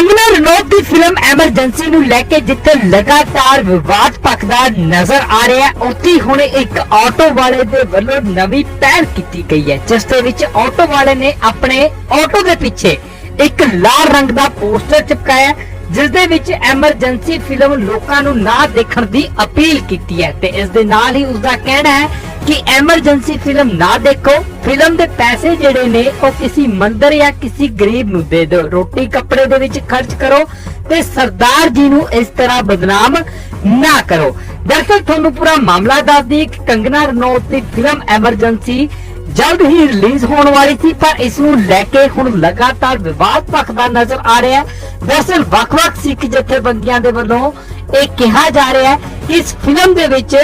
ਕੰਗਨਾ ਰਣੌਤ ਦੀ film emergency ਨੂੰ ਲੈ ਕੇ ਜਿੱਥੇ ਲਗਾਤਾਰ ਵਿਵਾਦ ਭਖਦਾ ਨਜ਼ਰ ਆ ਰਿਹਾ ਹੈ ਉੱਥੇ ਹੁਣ ਇੱਕ ਆਟੋ ਵਾਲੇ ਦੇ ਵੱਲੋਂ ਨਵੀਂ ਪਹਿਲ ਕੀਤੀ ਗਈ ਹੈ ਜਿਸ ਦੇ ਵਿੱਚ ਆਟੋ ਵਾਲੇ ਨੇ ਆਪਣੇ ਆਟੋ ਦੇ ਪਿੱਛੇ ਇੱਕ ਲਾਲ ਰੰਗ ਦਾ ਪੋਸਟਰ ਚਿਪਕਾਇਆ ਹੈ, ਜਿਸ ਦੇ ਵਿੱਚ ਐਮਰਜੈਂਸੀ ਫਿਲਮ ਲੋਕਾਂ ਨੂੰ ਨਾ ਦੇਖਣ ਦੀ ਅਪੀਲ ਕੀਤੀ ਹੈ ਤੇ ਇਸ ਦੇ ਨਾਲ ਹੀ ਉਸ ਦਾ ਕਹਿਣਾ ਹੈ ਕਿ ਐਮਰਜੈਂਸੀ ਫਿਲਮ ਨਾ ਦੇਖੋ। ਫਿਲਮ ਦੇ ਪੈਸੇ ਜਿਹੜੇ ਨੇ, ਉਹ ਕਿਸੇ ਮੰਦਰ ਜਾਂ ਕਿਸੇ ਗਰੀਬ ਨੂੰ ਦੇ ਦਿਓ। ਰੋਟੀ ਕੱਪੜੇ ਦੇ ਵਿੱਚ ਖਰਚ ਕਰੋ ਤੇ ਸਰਦਾਰ ਜੀ ਨੂੰ ਇਸ ਤਰ੍ਹਾਂ ਬਦਨਾਮ ਨਾ ਕਰੋ। ਦਰਅਸਲ ਤੁਹਾਨੂੰ ਪੂਰਾ ਮਾਮਲਾ ਦੱਸ ਕਿ ਕੰਗਨਾ ਰਣੌਤ ਦੀ ਫਿਲਮ ਐਮਰਜੈਂਸੀ ਜਲਦ ਹੀ ਰਿਲੀਜ਼ ਹੋਣ ਵਾਲੀ ਸੀ, ਪਰ ਇਸ ਨੂੰ ਲੈ ਕੇ ਹੁਣ ਲਗਾਤਾਰ ਵਿਵਾਦ ਭਖਦਾ ਨਜ਼ਰ ਆ ਰਿਹਾ ਹੈ। ਦਰਅਸਲ ਵੱਖ-ਵੱਖ ਸਿੱਖ ਜਥੇਬੰਦੀਆਂ ਦੇ ਵੱਲੋਂ ਇਹ ਕਿਹਾ ਜਾ ਰਿਹਾ ਹੈ ਕਿ ਇਸ ਫਿਲਮ ਦੇ ਵਿੱਚ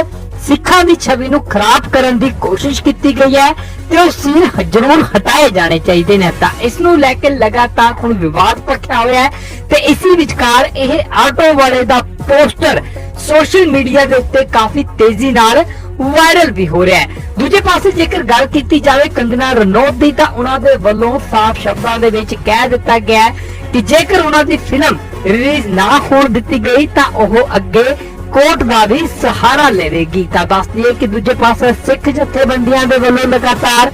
ਸਿੱਖਾਂ ਦੀ ਛਵੀ ਨੂੰ ਖਰਾਬ ਕਰਨ ਦੀ ਕੋਸ਼ਿਸ਼ ਕੀਤੀ ਗਈ ਹੈ ਤੇ ਉਹ ਸੀਨ ਜ਼ਰੂਰ ਹਟਾਏ ਜਾਣੇ ਚਾਹੀਦੇ ਨੇ ਤਾਂ ਇਸ ਨੂੰ ਲੈ ਕੇ ਲਗਾਤਾਰ ਹੁਣ ਵਿਵਾਦ ਭਖਿਆ ਹੋਇਆ ਹੈ ਤੇ ਇਸੇ ਵਿਚਕਾਰ ਇਹ ਆਟੋ ਵਾਲੇ ਦਾ ਪੋਸਟਰ ਸੋਸ਼ਲ ਮੀਡੀਆ ਦੇ ਉੱਤੇ ਕਾਫੀ ਤੇਜ਼ੀ ਨਾਲ ਵਾਇਰਲ ਵੀ ਹੋ ਰਿਹਾ ਹੈ। ਦੂਜੇ ਪਾਸੇ ਜੇਕਰ ਗੱਲ ਕੀਤੀ ਜਾਵੇ ਕੰਗਨਾ ਰਣੌਤ ਦੀ ਤਾਂ ਉਹਨਾਂ ਦੇ ਵੱਲੋਂ ਸਾਫ਼ ਸ਼ਬਦਾਂ ਦੇ ਵਿੱਚ ਕਹਿ ਦਿੱਤਾ ਗਿਆ ਕਿ ਜੇਕਰ ਉਹਨਾਂ ਦੀ ਫਿਲਮ ਰਿਲੀਜ਼ ਨਾ ਹੋਣ ਦਿੱਤੀ ਗਈ ਤਾਂ ਉਹ ਅੱਗੇ ਕੋਰਟ ਦਾ ਵੀ ਸਹਾਰਾ ਲਵੇਗੀ। ਤਾਂ ਦੱਸ ਦਈਏ ਕਿ ਦੂਜੇ ਪਾਸੇ ਸਿੱਖ ਜਥੇਬੰਦੀਆਂ ਦੇ ਵੱਲੋਂ ਲਗਾਤਾਰ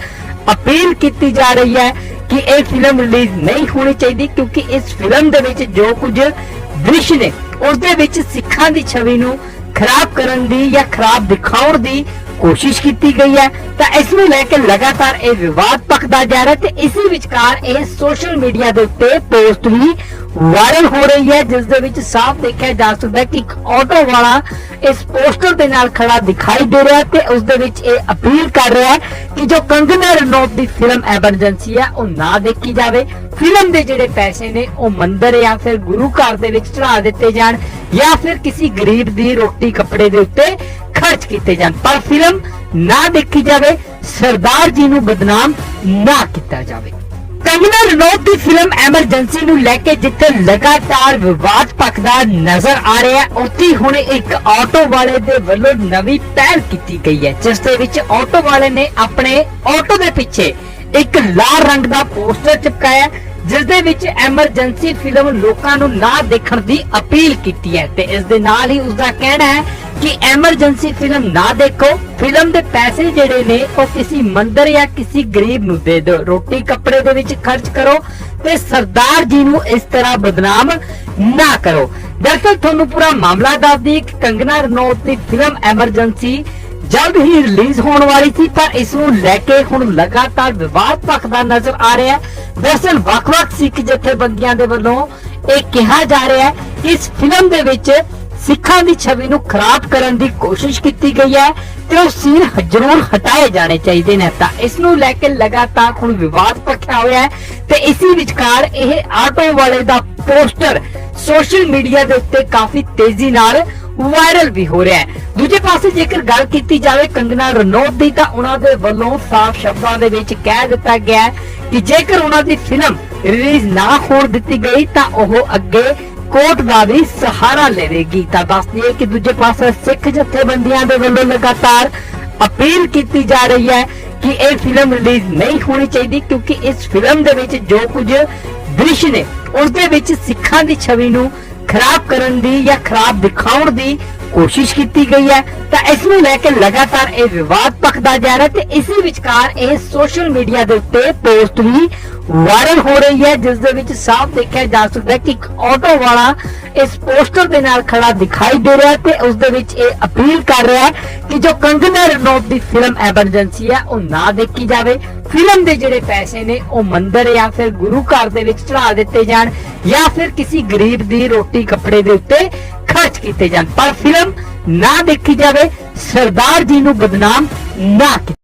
ਅਪੀਲ ਕੀਤੀ ਜਾ ਰਹੀ ਹੈ ਕਿ ਇਹ ਫਿਲਮ ਰਿਲੀਜ਼ ਨਹੀਂ ਹੋਣੀ ਚਾਹੀਦੀ, ਕਿਉਂਕਿ ਇਸ ਫਿਲਮ ਦੇ ਵਿੱਚ ਜੋ ਕੁਝ ਦ੍ਰਿਸ਼ ਨੇ ਉਸ ਦੇ ਵਿੱਚ ਸਿੱਖਾਂ ਦੀ ਛਵੀ ਨੂੰ ਖਰਾਬ ਕਰਨ ਦੀ ਜਾਂ ਖਰਾਬ ਦਿਖਾਉਣ ਦੀ ਕੋਸ਼ਿਸ਼ ਕੀਤੀ ਗਈ ਹੈ, ਤਾਂ ਇਸ ਨੂੰ ਲੈ ਕੇ ਲਗਾਤਾਰ ਇਹ ਵਿਵਾਦ ਭਖਦਾ ਜਾ ਰਿਹਾ ਤੇ ਇਸੇ ਵਿਚਕਾਰ ਇਹ ਸੋਸ਼ਲ ਮੀਡੀਆ ਦੇ ਉੱਤੇ ਪੋਸਟ ਵੀ ਵਾਇਰਲ ਹੋ ਰਹੀ ਹੈ, ਜਿਸ ਦੇ ਵਿੱਚ ਸਾਫ਼ ਦੇਖਿਆ ਜਾ ਸਕਦਾ ਹੈ ਕਿ ਇੱਕ ਆਟੋ ਵਾਲਾ ਇਸ ਪੋਸਟਰ ਦੇ ਨਾਲ ਖੜਾ ਦਿਖਾਈ ਦੇ ਰਿਹਾ ਤੇ ਉਸ ਦੇ ਵਿੱਚ ਇਹ ਅਪੀਲ ਕਰ ਰਿਹਾ ਹੈ ਕਿ ਜੋ ਕੰਗਨਾ ਰਣੌਤ ਦੀ ਫਿਲਮ ਐਮਰਜੈਂਸੀ ਹੈ, ਉਹ ਨਾ ਦੇਖੀ ਜਾਵੇ। ਫਿਲਮ ਦੇ ਜਿਹੜੇ ਪੈਸੇ ਨੇ, ਉਹ ਮੰਦਰ ਜਾਂ ਫਿਰ ਗੁਰੂ ਘਰ ਦੇ ਵਿੱਚ ਚੜਾ ਦਿੱਤੇ ਜਾਣ ਜਾਂ ਫਿਰ ਕਿਸੇ ਗਰੀਬ ਦੀ ਰੋਟੀ ਕੱਪੜੇ ਦੇ ਉੱਤੇ ਖਰਚ ਕੀਤੇ ਜਾਣ। ਪਰ ਫਿਲਮ ਨਾ ਦੇਖੀ ਜਾਵੇ, ਸਰਦਾਰ ਜੀ ਨੂੰ ਬਦਨਾਮ ਨਾ ਕੀਤਾ ਜਾਵੇ। ਕੰਗਨਾ ਰਣੌਤ ਦੀ ਫਿਲਮ ਐਮਰਜੈਂਸੀ ਨੂੰ ਲੈ ਕੇ ਜਿੱਥੇ ਲਗਾਤਾਰ ਵਿਵਾਦ ਭਖਦਾ ਨਜ਼ਰ ਆ ਰਿਹਾ ਹੈ, ਉੱਥੇ ਹੁਣ ਇੱਕ ਆਟੋ ਵਾਲੇ ਦੇ ਵੱਲੋਂ ਨਵੀਂ ਪਹਿਲ ਕੀਤੀ ਗਈ ਹੈ, ਜਿਸ ਦੇ ਵਿੱਚ ਆਟੋ ਵਾਲੇ ਨੇ ਆਪਣੇ ਆਟੋ ਦੇ ਪਿੱਛੇ ਇੱਕ ਲਾਲ ਰੰਗ ਦਾ ਪੋਸਟਰ ਚਿਪਕਾਇਆ ਜਿਸ ਦੇ ਵਿੱਚ ਐਮਰਜੈਂਸੀ ਫਿਲਮ ਲੋਕਾਂ ਨੂੰ ਨਾ ਦੇਖਣ ਦੀ ਅਪੀਲ ਕੀਤੀ ਹੈ ਤੇ ਇਸ ਦੇ ਨਾਲ ਹੀ ਉਸ ਦਾ ਕਹਿਣਾ ਹੈ ਕਿ ਐਮਰਜੈਂਸੀ ਫਿਲਮ ਨਾ ਦੇਖੋ, ਫਿਲਮ ਦੇ ਪੈਸੇ ਜਿਹੜੇ ਨੇ ਉਹ ਕਿਸੇ ਮੰਦਰ ਜਾਂ ਕਿਸੇ ਗਰੀਬ ਨੂੰ ਦੇ ਦਿਓ। ਰੋਟੀ ਕੱਪੜੇ ਦੇ ਵਿੱਚ ਖਰਚ ਕਰੋ ਤੇ ਸਰਦਾਰ ਜੀ ਨੂੰ ਇਸ ਤਰ੍ਹਾਂ ਬਦਨਾਮ ਨਾ ਕਰੋ। ਦਰਅਸਲ ਤੁਹਾਨੂੰ ਪੂਰਾ ਮਾਮਲਾ ਦੱਸਦੀ ਕਿ ਕੰਗਨਾ ਰਣੌਤ ਦੀ ਫਿਲਮ ਐਮਰਜੈਂਸੀ ਜਲਦ ਹੀ ਰਿਲੀਜ਼ ਹੋਣ ਵਾਲੀ ਸੀ ਪਰ ਇਸ ਨੂੰ ਲੈ ਕੇ ਹੁਣ ਲਗਾਤਾਰ ਵਿਵਾਦ ਭਖਦਾ ਨਜ਼ਰ ਆ ਰਿਹਾ ਹੈ। ਦਰਅਸਲ ਵੱਖ-ਵੱਖ ਸਿੱਖ ਜਥੇਬੰਦੀਆਂ ਦੇ ਵੱਲੋਂ ਇਹ ਕਿਹਾ ਜਾ ਰਿਹਾ ਹੈ ਕਿ ਇਸ ਫਿਲਮ ਦੇ ਵਿੱਚ ਸਿੱਖਾਂ ਦੀ ਛਵੀ ਨੂੰ ਖਰਾਬ ਕਰਨ ਦੀ ਕੋਸ਼ਿਸ਼ ਕੀਤੀ ਗਈ ਹੈ ਤੇ ਉਹ ਸੀਨ ਜ਼ਰੂਰ ਹਟਾਏ ਜਾਣੇ ਚਾਹੀਦੇ ਨੇ। ਤਾਂ ਇਸ ਨੂੰ ਲੈ ਕੇ ਲਗਾਤਾਰ ਹੁਣ ਵਿਵਾਦ ਭਖਿਆ ਹੋਇਆ ਹੈ ਤੇ ਇਸੇ ਵਿਚਕਾਰ ਇਹ ਆਟੋ ਵਾਲੇ ਦਾ ਪੋਸਟਰ ਸੋਸ਼ਲ ਮੀਡੀਆ ਦੇ ਉੱਤੇ ਕਾਫੀ ਤੇਜ਼ੀ ਨਾਲ ਵਾਇਰਲ ਵੀ ਹੋ ਰਿਹਾ ਹੈ। ਦੂਜੇ ਪਾਸੇ ਜੇਕਰ ਗੱਲ ਕੀਤੀ ਜਾਵੇ ਕੰਗਨਾ ਰਣੌਤ ਦੀ, ਤਾਂ ਉਹਨਾਂ ਦੇ ਵੱਲੋਂ ਸਾਫ਼ ਸ਼ਬਦਾਂ ਦੇ ਵਿੱਚ ਕਹਿ ਦਿੱਤਾ ਗਿਆ ਕਿ ਜੇਕਰ ਉਹਨਾਂ ਦੀ ਫਿਲਮ ਰਿਲੀਜ਼ ਨਾ ਹੋਣ ਦਿੱਤੀ ਗਈ, ਤਾਂ ਉਹ ਅੱਗੇ ਕੋਰਟ ਦਾ ਵੀ ਸਹਾਰਾ ਲਵੇਗੀ। ਤਾਂ ਦੱਸ ਦਈਏ ਕਿ ਦੂਜੇ ਪਾਸੇ ਸਿੱਖ ਜਥੇਬੰਦੀਆਂ ਦੇ ਵੱਲੋਂ ਲਗਾਤਾਰ ਅਪੀਲ ਕੀਤੀ ਜਾ ਰਹੀ ਹੈ ਕਿ ਇਹ ਫਿਲਮ ਰਿਲੀਜ਼ ਨਹੀਂ ਹੋਣੀ ਚਾਹੀਦੀ, ਕਿਉਂਕਿ ਇਸ ਫਿਲਮ ਦੇ ਵਿੱਚ ਜੋ ਕੁਝ ਦ੍ਰਿਸ਼ ਨੇ, ਉਸ ਦੇ ਵਿੱਚ ਸਿੱਖਾਂ ਦੀ ਛਵੀ ਨੂੰ ਖਰਾਬ ਕਰਨ ਦੀ ਜਾਂ ਖਰਾਬ ਦਿਖਾਉਣ ਦੀ ਕੋਸ਼ਿਸ਼ ਕੀਤੀ ਗਈ ਹੈ, ਤਾਂ ਇਸ ਨੂੰ ਲੈ ਕੇ ਲਗਾਤਾਰ ਇਹ ਵਿਵਾਦ ਭਖਦਾ ਜਾ ਰਿਹਾ ਤੇ ਇਸੇ ਵਿਚਕਾਰ ਇਹ ਸੋਸ਼ਲ ਮੀਡੀਆ ਦੇ ਉੱਤੇ ਪੋਸਟ ਵੀ ਵਾਇਰਲ ਹੋ ਰਹੀ ਹੈ, ਜਿਸ ਦੇ ਵਿੱਚ ਸਾਫ਼ ਦੇਖਿਆ ਜਾ ਸਕਦਾ ਹੈ ਕਿ ਇੱਕ ਆਟੋ ਵਾਲਾ ਇਸ ਪੋਸਟਰ ਦੇ ਨਾਲ ਖੜਾ ਦਿਖਾਈ ਦੇ ਰਿਹਾ ਤੇ ਉਸ ਦੇ ਵਿੱਚ ਇਹ ਅਪੀਲ ਕਰ ਰਿਹਾ ਹੈ ਕਿ ਜੋ ਕੰਗਨਾ ਰਣੌਤ ਦੀ ਫਿਲਮ ਐਮਰਜੈਂਸੀ ਹੈ, ਉਹ ਨਾ ਦੇਖੀ ਜਾਵੇ। ਫਿਲਮ ਦੇ ਜਿਹੜੇ ਪੈਸੇ ਨੇ, ਉਹ ਮੰਦਰ ਜਾਂ ਫਿਰ ਗੁਰੂ ਘਰ ਦੇ ਵਿੱਚ ਚੜਾ ਦਿੱਤੇ ਜਾਣ ਜਾਂ ਫਿਰ ਕਿਸੇ ਗਰੀਬ ਦੀ ਰੋਟੀ ਕੱਪੜੇ ਦੇ ਉੱਤੇ ਖਰਚ ਕੀਤੇ ਜਾਣ। ਪਰ ਫਿਲਮ ਨਾ ਦੇਖੀ ਜਾਵੇ, ਸਰਦਾਰ ਜੀ ਨੂੰ ਬਦਨਾਮ ਨਾ ਕੀਤਾ